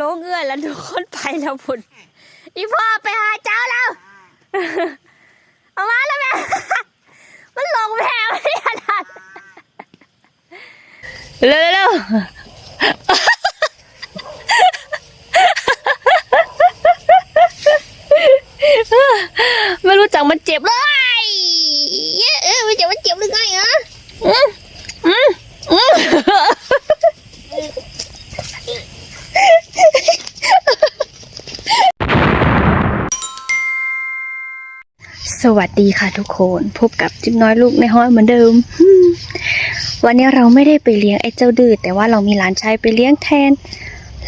ลงเอื้อนแล้วทุกคนไปแล้วพุ่นอีพ่อไปหาเจ้าแล้วเอามาแล้วแม่ มันลงแพงไม่ได้ขนาดเร็วเร็วไม่รู้จักมันเจ็บเลยเอ้ยไม่รู้จักมันเจ็บหรือไงอะอืมอืมอืม ส วัสดีค่ะทุกคนพบกับจิ๊บน้อยลูกในห้อยเหมือนเดิมฮึ่มวันนี้เราไม่ได้ไปเลี้ยงไอ้เจ้าดื้อแต่ว่าเรามีหลานชายไปเลี้ยงแทน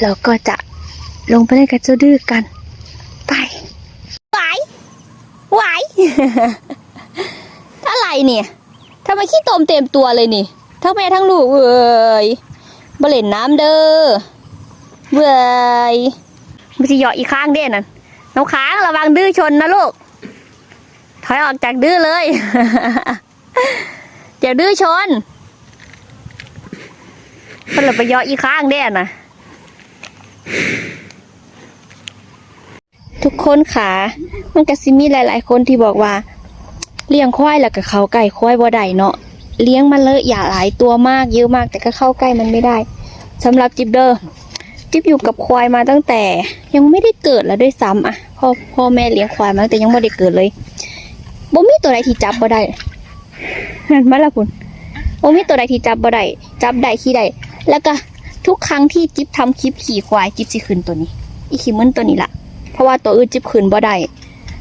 เราก็จะลงไปเล่นกับเจ้าดื้อกัน ไปไหวไหวเท่าไหร่เนี่ยทำไมขี้ตมเต็มตัวเลยนี่ทั้งแม่ทั้งลูกเอ้ยบเล่นน้ำเด้อเว้ยมันจะเหยาะอีกข้างเด้นั่นน้องค้างระวังดื้อชนนะลูก ถอยออกจากดื้อเลยอย่าดื้อชนมันเลยไปยาะอีข้างเด้นะทุกคนค่ะมันก็สิมีหลาย ๆ คนที่บอกว่า เลี้ยงควายแล้วก็เขาใกล้ควายบ่ได้เนาะเลี้ยงมันเลยอย่าหลายตัวมากเยอะมาก แต่ก็เข้าใกล้มันไม่ได้สำหรับจิบเดอร์จิบอยู่กับควายมาตั้งแต่ ยังไม่ได้เกิดแล้วด้วยซ้ำอะพ่อพ่อแม่เลี้ยงควายมาแต่ยังไม่ได้เกิดเลย มีตัวใดที่จับบ่ได้นั่นมาละคุณบ่มีตัวใดที่จับบ่ได้จับได้ขี่ได้แล้วก็ทุกครั้งที่จิ๊บทำคลิปขี่ควายจิ๊บสิขึ้นตัวนี้ อีขี่มึนตัวนี้ละเพราะว่าตัวอื่นจิ๊บขึ้นบ่ได้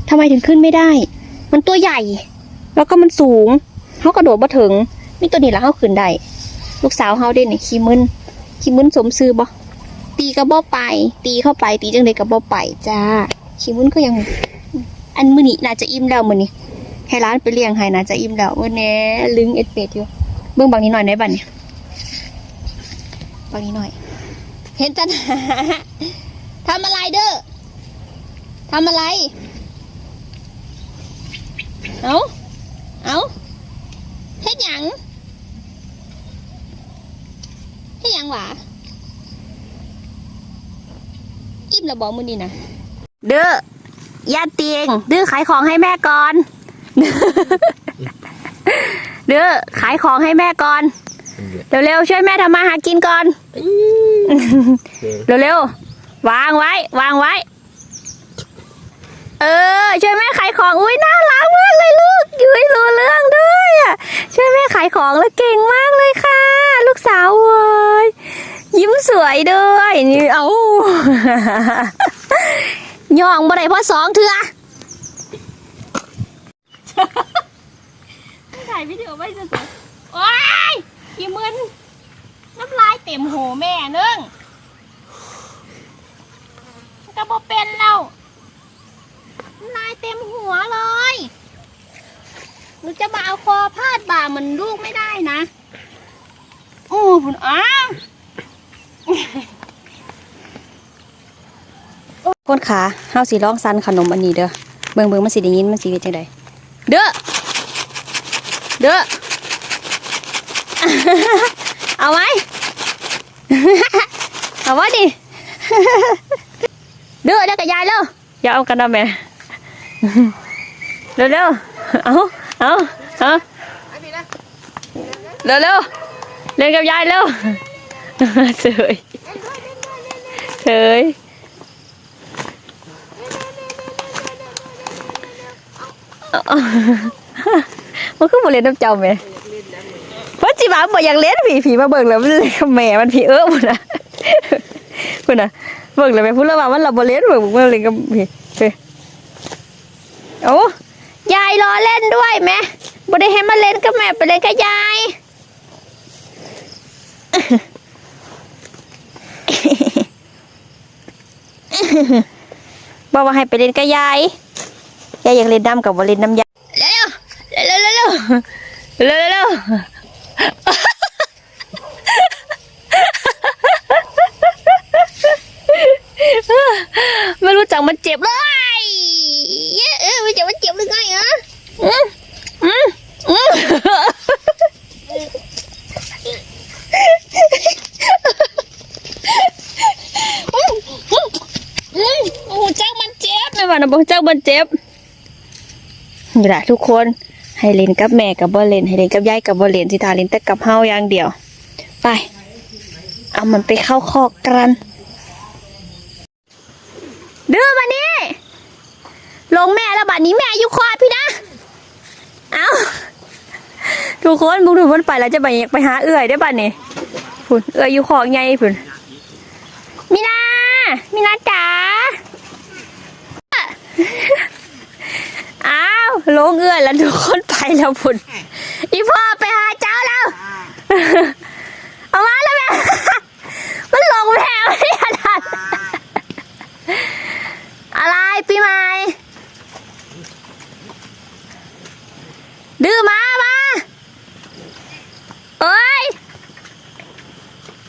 ทำไมถึงขึ้นไม่ได้ มันตัวใหญ่ แล้วก็มันสูงเฮากระโดดบ่ถึงมีตัวนี้ละเฮาขึ้นได้ลูกสาวเฮาเด่นนี่ขี่มึนขี่มึนสมซื้อบ่ตีก็บ่ไป ตีเข้าไปตีจังไดก็บ่ไปจ้าขี่มึนก็ยัง อันมือนี้น่าจะอิ่มแล้วมือนี้ ให้ร้านไปเลี้ยงให้นะจะอิ่มแล้ววันนี้ลึงเอ็ดเป็ดอยู่เบื้องบางนี้หน่อยได้บัดเนี่ยบางนี้หน่อย เห็นจันทำอะไรเด้อทำอะไร เอาเอาเฮ็ดหยังเฮ็ดหยังหวะอิ่มแล้วบอกมือนี่นะเด้อ ย่าเตียง ดื้อขายของให้แม่ก่อน เด้อขายของให้แม่ก่อน เร็วๆช่วยแม่ทำมาหากินก่อน เร็วๆวางไว้ วางไว้ เออ ช่วยแม่ขายของอุ้ยน่ารักมากเลยลูกยุ้ยรู้เรื่องด้วยอะช่วยแม่ขายของแล้วเก่งมากเลยค่ะ ลูกสาวเว้ยยิ้มสวยด้วยนี่เอาย่องบ่ได้เพราะสองเถื่อ ถ่าย วิดีโอไว้จะสวยโอ้ยกี่มึนน้ำลายเต็มหูแม่เนื่องกระบอเป็นแล้วน้ำลายเต็มหัวเลยหนูจะมาเอาคอพาดบ่าเหมือนลูกไม่ได้นะโอ้ผุนอ้าวคนขาเฮาสีร้องซันขนมอันนี้เด้อเบิ่งเบิ่งมันสิได้ยินมันสิเป็นจังไดเด้อ เด้อเอาไว้เอาไว้ดิเด้อเด้อกับยายเร็วอย่ ก็บอลเร็วเสยเสยมันคือบ่เล่นน้ำเจ้าแม่เพราะจิบาบ่อยากเล่นผีผีมาเบิ่งแล้วมันกับแม่มันผีเอ้อพุ่นน่ะพุ่นน่ะเบิ่งแล้วแม่พูดแล้วว่ามันเราบ่เล่นเบิ่งมันเล่นกับผีเฮ้โอ้ยายรอเล่นด้วยแม่บ่ได้ให้มาเล่นกับแม่ไปเล่นกับยายบอกว่าให้ไปเล่นกับยายยายอยากเล่นน้ำกับบ่เล่นน้ำยา เร็วเร็วไม่รู้จักมันเจ็บเลยเออไม่รู้จักมันเจ็บเลยไงอะอืมอืมอืมว่านะบ่เจ้าบ่เจ็บนี่ล่ะทุกคน ให้เล่นกับแม่กับบ่เล่นให้เล่นกับยายกับบ่เล่นสิทาเล่นแต่กับเฮาอย่างเดียว ไป เอามันไปเข้าคอกกันเดื้อมานี่ลงแม่แล้วบัดนี้แม่อยู่คอพี่นะ เอาทุกคนบุกถึงมันไปแล้วจะไปไปหาเอื้อยได้บัดนี้พุ่นเอื้อยอยู่คอกไงพุ่นมีนามีนาจ๋า อ้าวลงเอื้อยแล้วทุกคนไปแล้วพุ่นอีพ่อไปหาเจ้าแล้ว เอามาแล้วแม่มันลงแม่ไม่ขนาดอะไรปีใหม่ดื้อมามาเอ้ย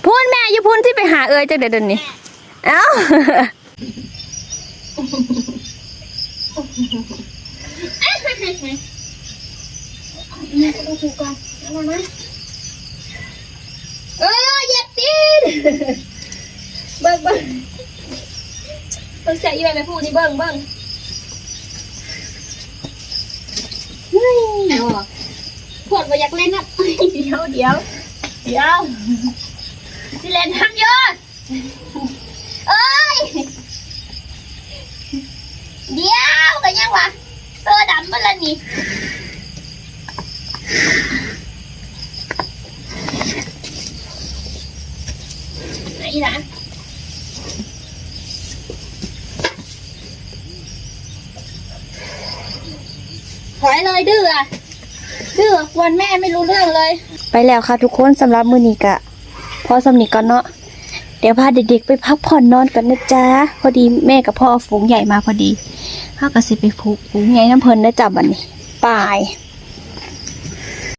พูนแม่อยู่พูนที่ไปหาเอ้ยจากเดินนี่เอ้า เอ้ยเหยียบตีนเบิ่งเบิ่งเบิ่งเสียอยู่ไปพูดนี่เบิ่งเบิ่งเฮ้ยปวดว่าอยากเล่นอะเดี๋ยวเดี๋ยวเดี๋ยวสิเล่นทำเยอะเอ้ย เดี๋ยวกันยังวะเสื้อ นละนี่ไหนนะถอยเลยดื้ออะดื้อวันแม่ไม่รู้เรื่องเลย ไปแล้วค่ะทุกคนสำหรับมือนี้กะพอสำนีก่อนเนาะเดี๋ยวพาเด็กๆไปพักผ่อนนอนกันนะจ๊ะ พอดีแม่กับพ่อฝูงใหญ่มาพอดี ข้าก็สิไปผูกฝูงใหญ่น้ำเพลินได้จับบันนี้ปลาย